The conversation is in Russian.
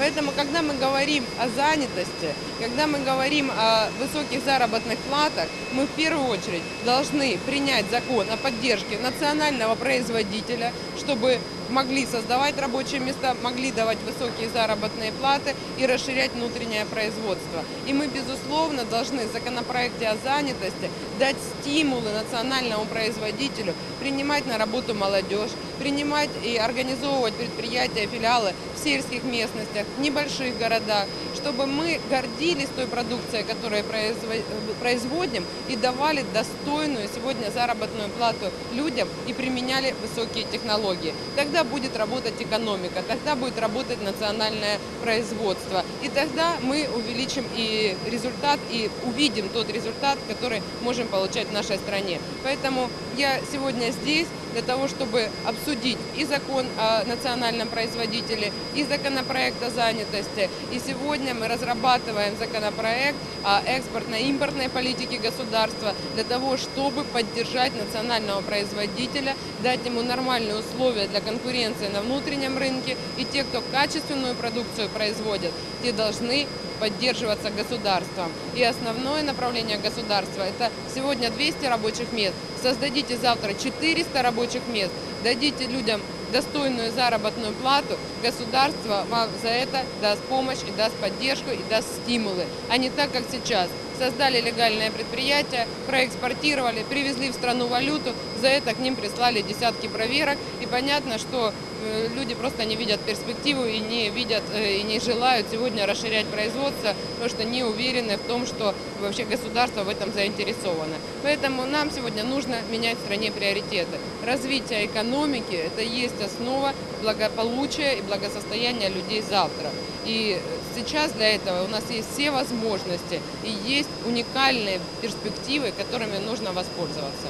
Поэтому, когда мы говорим о занятости, когда мы говорим о высоких заработных платах, мы в первую очередь должны принять закон о поддержке национального производителя, чтобы могли создавать рабочие места, могли давать высокие заработные платы и расширять внутреннее производство. И мы, безусловно, должны в законопроекте о занятости дать стимулы национальному производителю принимать на работу молодежь, принимать и организовывать предприятия, филиалы в сельских местностях, в небольших городах, чтобы мы гордились той продукцией, которую произво- производим, и давали достойную сегодня заработную плату людям и применяли высокие технологии. Тогда будет работать экономика, тогда будет работать национальное производство. И тогда мы увеличим и результат, и увидим тот результат, который можем получать в нашей стране. Поэтому я сегодня здесь для того, чтобы обсудить и закон о национальном производителе, и законопроект о занятости. И сегодня мы разрабатываем законопроект о экспортно-импортной политике государства для того, чтобы поддержать национального производителя, дать ему нормальные условия для конкуренции на внутреннем рынке. И те, кто качественную продукцию производят, те должны поддерживаться государством. И основное направление государства – это сегодня 200 рабочих мест. Создадите завтра 400 рабочих мест, дадите людям достойную заработную плату, государство вам за это даст помощь и даст поддержку и даст стимулы, а не так, как сейчас. Создали легальное предприятие, проэкспортировали, привезли в страну валюту, за это к ним прислали десятки проверок. И понятно, что э, люди просто не видят перспективу и не видят э, и не желают сегодня расширять производство, потому что не уверены в том, что вообще государство в этом заинтересовано. Поэтому нам сегодня нужно менять в стране приоритеты. Развитие экономики – это есть основа благополучия и благосостояния людей завтра. И сейчас для этого у нас есть все возможности и есть уникальные перспективы, которыми нужно воспользоваться.